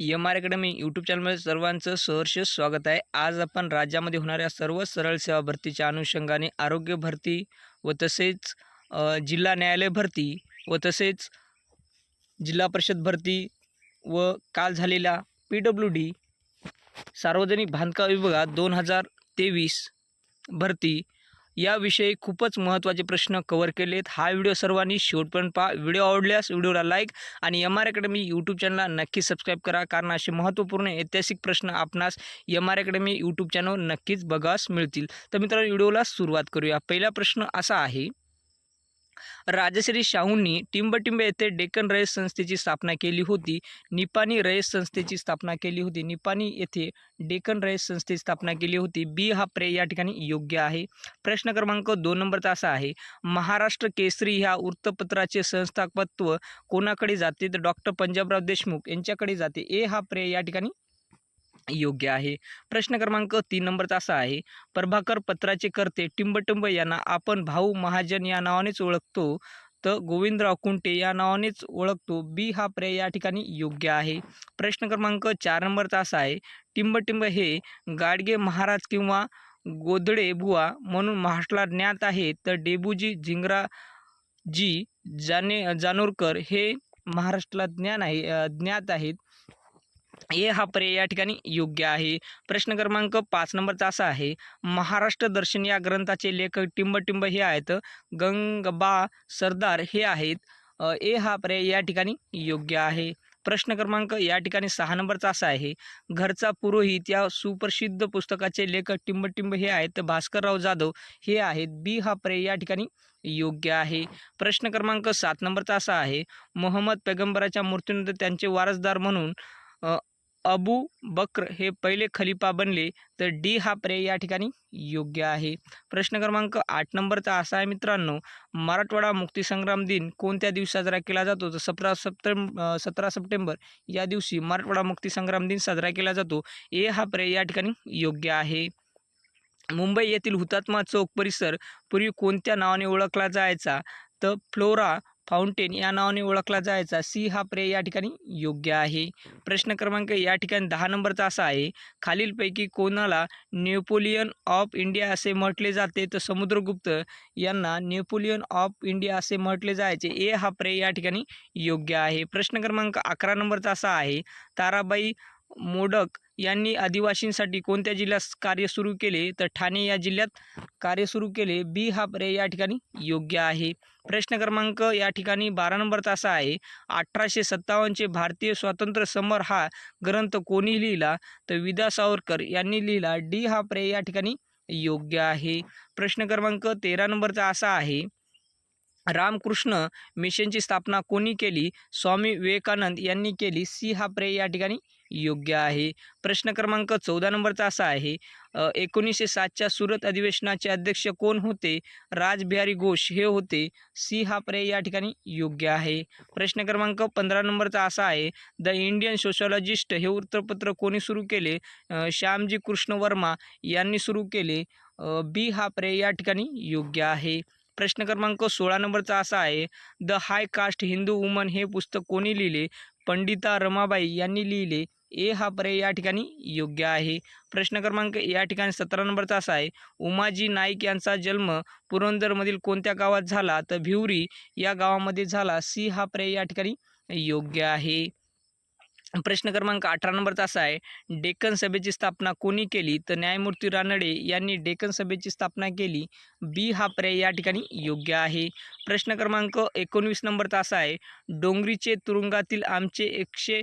M R academy YouTube चॅनलमध्ये सर्वांचं सहर्ष स्वागत आहे. आज आपण राज्यामध्ये होणाऱ्या सर्व सरळ सेवा भरतीच्या अनुषंगाने आरोग्य भरती व तसेच जिल्हा न्यायालय भरती व तसेच जिल्हा परिषद भरती व काल झालेल्या पी डब्ल्यू डी सार्वजनिक बांधकाम विभागात दोन हजार तेवीस भरती याविषयी खूपच महत्त्वाचे प्रश्न कवर केलेत. हा व्हिडिओ सर्वांनी शेवटपर्यंत पहा. व्हिडिओ आवडल्यास व्हिडिओला लाईक आणि एम आर अकॅडमी यूट्यूब चॅनलला नक्की सबस्क्राईब करा. कारण असे महत्त्वपूर्ण ऐतिहासिक प्रश्न आपणास M R academy YouTube channel नक्कीच बघास मिळतील. तर मित्रांनो व्हिडिओला सुरुवात करूया. पहिला प्रश्न असा आहे राजश्री शाहूंनी टिंबटिंब येथे डेक्कन रयत संस्थेची स्थापना केली होती. निपाणी रयत संस्थेची स्थापना केली होती. निपाणी येथे डेक्कन रयत संस्थेची स्थापना केली होती. बी हा प्रे या ठिकाणी योग्य आहे. प्रश्न क्रमांक दोन नंबरचा असा आहे. महाराष्ट्र केसरी ह्या वृत्तपत्राचे संस्थापत्व कोणाकडे जाते? तर डॉक्टर पंजाबराव देशमुख यांच्याकडे जाते. ए हा प्रे या ठिकाणी योग्य आहे. प्रश्न क्रमांक तीन नंबरचा असा आहे प्रभाकर पत्राचे कर्ते टिंबटिंब यांना आपण भाऊ महाजन या नावानेच ओळखतो तर गोविंदराव कुंटे या नावानेच ओळखतो बी हा पर्याय या ठिकाणी योग्य आहे. प्रश्न क्रमांक चार नंबरचा असा आहे टिंबटिंब हे गाडगे महाराज किंवा गोदडे बुवा म्हणून महाराष्ट्राला ज्ञात आहे तर डेबूजी झिंगराजी जाने जानोरकर हे महाराष्ट्राला ज्ञान आहे ज्ञात आहेत. ए हा पर्याय या ठिकाणी योग्य आहे. प्रश्न क्रमांक पाच नंबरचा असा आहे महाराष्ट्र दर्शन या ग्रंथाचे लेखक टिंबटिंब हे आहेत गंगबा सरदार हे आहेत. ए हा पर्याय या ठिकाणी योग्य आहे. प्रश्न क्रमांक या ठिकाणी सहा नंबरचा असा आहे घरचा पुरोहित या सुप्रसिद्ध पुस्तकाचे लेखक टिंबटिंब हे आहेत भास्करराव जाधव हे आहेत. बी हा पर्याय या ठिकाणी योग्य आहे. प्रश्न क्रमांक सात नंबरचा असा आहे मोहम्मद पैगंबराच्या मृत्यूनंतर त्यांचे वारसदार म्हणून अबू बक्र हे पहिले खलिफा बनले तर डी हा पर्याय या ठिकाणी योग्य आहे. प्रश्न क्रमांक आठ नंबरचा असा आहे मित्रांनो मराठवाडा मुक्तीसंग्राम दिन कोणत्या दिवशी साजरा केला जातो? तर सतरा सप्टेंबर सतरा सप्टेंबर या दिवशी मराठवाडा मुक्तीसंग्राम दिन साजरा केला जातो. ए हा पर्याय या ठिकाणी योग्य आहे. मुंबई येथील हुतात्मा चौक परिसर पूर्वी कोणत्या नावाने ओळखला जायचा? तर फ्लोरा फाउंटेन या नावाने ओळखला जायचा. सी हा पर्याय या ठिकाणी योग्य आहे. प्रश्न क्रमांक या ठिकाणी दहा नंबरचा असा आहे. खालीलपैकी कोणाला नेपोलियन ऑफ इंडिया असे म्हटले जाते? तर समुद्रगुप्त यांना नेपोलियन ऑफ इंडिया असे म्हटले जायचे. ए हा पर्याय या ठिकाणी योग्य आहे. प्रश्न क्रमांक अकरा नंबरचा असा आहे. ताराबाई मोडक यांनी आदिवासींसाठी कोणत्या जिल्ह्यात कार्य सुरू केले? तर ठाणे या जिल्ह्यात कार्य सुरू केले. बी हा पर्याय या ठिकाणी योग्य आहे. प्रश्न क्रमांक या ठिकाणी बारा नंबरचा असा आहे. अठराशे सत्तावन्नचे भारतीय स्वातंत्र्य समर हा ग्रंथ कोणी लिहिला? तर विदा सावरकर यांनी लिहिला. डी हा पर्याय या ठिकाणी योग्य आहे. प्रश्न क्रमांक तेरा नंबरचा असा आहे. रामकृष्ण मिशनची स्थापना कोणी केली? स्वामी विवेकानंद यांनी केली. सी हा पर्याय या ठिकाणी योग्य आहे. प्रश्न क्रमांक चौदा नंबरचा असा आहे एकोणीसशे सातच्या सुरत अधिवेशनाचे अध्यक्ष कोण होते? राजबिहारी घोष हे होते. सी हा पर्याय या ठिकाणी योग्य आहे. प्रश्न क्रमांक पंधरा नंबरचा असा आहे द इंडियन सोशॉलॉजिस्ट हे वृत्तपत्र कोणी सुरू केले? श्यामजी कृष्ण वर्मा यांनी सुरू केले. बी हा पर्याय या ठिकाणी योग्य आहे. प्रश्न क्रमांक सोळा नंबरचा असा आहे the high caste Hindu woman हे पुस्तक कोणी लिहिले? पंडिता रमाबाई यांनी लिहिले ए हा पर्याय या ठिकाणी योग्य आहे. प्रश्न क्रमांक या ठिकाणी सतरा नंबरचा असा आहे उमाजी नाईक यांचा जन्म पुरंदरमधील कोणत्या गावात झाला? तर भिवरी या गावामध्ये झाला. सी हा पर्याय या ठिकाणी योग्य आहे. प्रश्न क्रमांक अठरा नंबरचा असा आहे डेक्कन सभेची स्थापना कोणी केली? तर न्यायमूर्ती रानडे यांनी डेक्कन सभेची स्थापना केली. बी हा पर्याय या ठिकाणी योग्य आहे. प्रश्न क्रमांक एकोणवीस नंबरचा असा आहे डोंगरीचे तुरुंगातील आमचे एकशे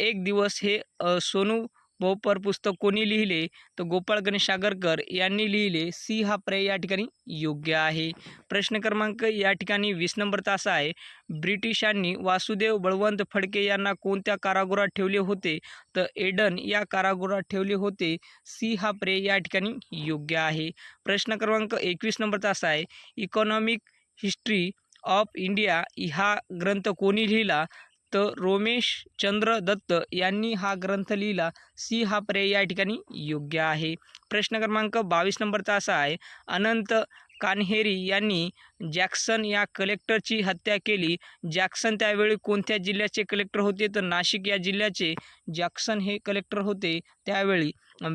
एक दिवस हे सोनू पोपर पुस्तक कोणी लिहिले? तर गोपाळ गणेश आगरकर यांनी लिहिले सी हा पर्याय या ठिकाणी योग्य आहे. प्रश्न क्रमांक या ठिकाणी वीस नंबरचा असा आहे. ब्रिटिशांनी वासुदेव बळवंत फडके यांना कोणत्या कारागृहात ठेवले होते? तर एडन या कारागृहात ठेवले होते. सी हा पर्याय या ठिकाणी योग्य आहे. प्रश्न क्रमांक एकवीस नंबरचा असा आहे. इकॉनॉमिक हिस्ट्री ऑफ इंडिया हा ग्रंथ कोणी लिहिला? तर रोमेश चंद्र दत्त यांनी हा ग्रंथ लिहिला. सी हा पर्याय या ठिकाणी योग्य आहे. प्रश्न क्रमांक बावीस नंबरचा असा आहे अनंत कान्हेरी यांनी जॅक्सन या कलेक्टरची हत्या केली. जॅक्सन त्यावेळी कोणत्या जिल्ह्याचे कलेक्टर होते? तर नाशिक या जिल्ह्याचे जॅक्सन हे कलेक्टर होते. त्यावेळी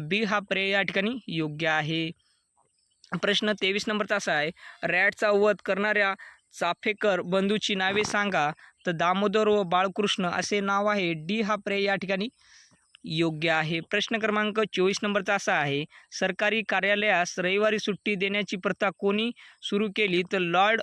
बी हा पर्याय या ठिकाणी योग्य आहे. प्रश्न तेवीस नंबरचा असा आहे रॅटचा वध करणाऱ्या चाफेकर बंधूची नावे सांगा. तर दामोदर व बाळकृष्ण असे नाव आहे. डी हा पर्याय या ठिकाणी योग्य आहे. प्रश्न क्रमांक चोवीस नंबरचा असा आहे. सरकारी कार्यालयास रविवारी सुट्टी देण्याची प्रथा कोणी सुरू केली? तर लॉर्ड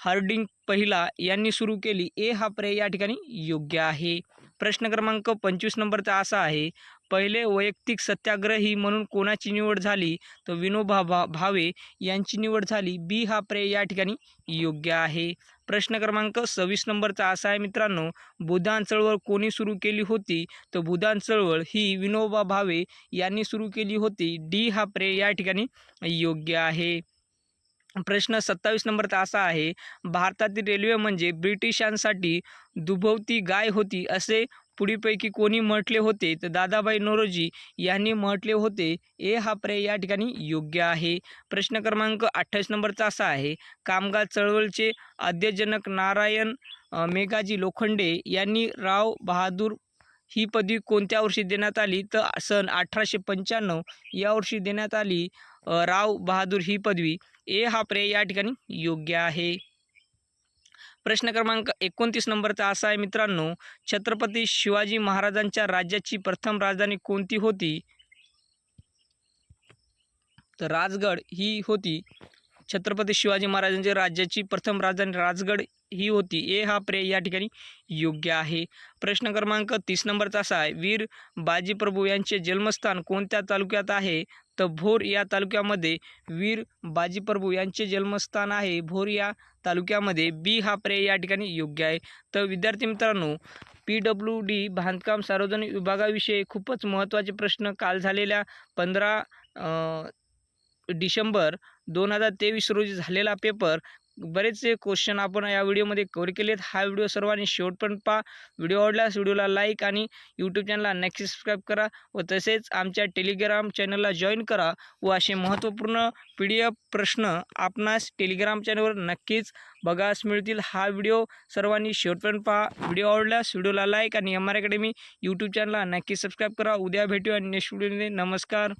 हार्डिंग पहिला यांनी सुरू केली. ए हा पर्याय या ठिकाणी योग्य आहे. प्रश्न क्रमांक पंचवीस नंबरचा असा आहे. पहिले वैयक्तिक सत्याग्रही म्हणून कोणाची निवड झाली तर विनोबा भा भावे यांची निवड झाली. बी हा पर्याय या ठिकाणी योग्य आहे. प्रश्न क्रमांक सव्वीस नंबरचा असा आहे मित्रांनो बुधान चळवळ कोणी सुरू केली होती? तर बुधान चळवळ ही विनोबा भावे यांनी सुरू केली होती. डी हा पर्याय या ठिकाणी योग्य आहे. प्रश्न सत्तावीस नंबरचा असा आहे भारतातील रेल्वे म्हणजे ब्रिटिशांसाठी दुभवती गाय होती असे पुढीपैकी कोणी म्हटले होते तर दादाबाई नोरोजी यांनी म्हटले होते ए हा पर्याय या ठिकाणी योग्य आहे. प्रश्न क्रमांक अठ्ठावीस नंबरचा असा आहे कामगार चळवळीचे आद्यजनक नारायण मेघाजी लोखंडे यांनी राव बहादूर ही पदवी कोणत्या वर्षी देण्यात आली? तर सन अठराशे पंच्याण्णव या वर्षी देण्यात आली राव बहादूर ही पदवी. ए हा पर्याय या ठिकाणी योग्य आहे. प्रश्न क्रमांक एकोणतीस नंबरचा असा आहे मित्रांनो. छत्रपती शिवाजी महाराजांच्या राज्याची प्रथम राजधानी कोणती होती? तर राजगड ही होती. छत्रपती शिवाजी महाराजांच्या राज्याची प्रथम राजधानी राजगड ही होती. ए हा पर्याय या ठिकाणी योग्य आहे. प्रश्न क्रमांक तीस नंबरचा असा आहे. वीर बाजीप्रभू यांचे जन्मस्थान कोणत्या तालुक्यात आहे? तर भोर या तालुक्यामध्ये वीर बाजीप्रभू यांचे जन्मस्थान आहे. भोर या तालुक्यामध्ये बी हा पर्याय या ठिकाणी योग्य आहे. तर विद्यार्थी मित्रांनो पी डब्ल्यू डी बांधकाम सार्वजनिक विभागाविषयी खूपच महत्त्वाचे प्रश्न काल झालेल्या पंधरा डिसेंबर दोन हजार तेवीस रोजी झालेला पेपर. बरेचसे क्वेश्चन आपण या व्हिडिओमध्ये कव्हर केलेत. हा व्हिडिओ सर्वांनी शेवटपर्यंत पहा. व्हिडिओ आवडल्यास व्हिडिओला लाईक आणि यूट्यूब चॅनलला नक्की सबस्क्राईब करा व तसेच आमच्या टेलिग्राम चॅनलला जॉईन करा व असे महत्त्वपूर्ण पी डी एफ प्रश्न आपणास टेलिग्राम चॅनलवर नक्कीच बघास मिळतील. हा व्हिडिओ सर्वांनी शेवटपर्यंत पहा. व्हिडिओ आवडल्यास व्हिडिओला लाईक आणि एम आर अकॅडमी यूट्यूब चॅनलला नक्की सबस्क्राईब करा. उद्या भेटूया नेक्स्ट व्हिडिओमध्ये नमस्कार.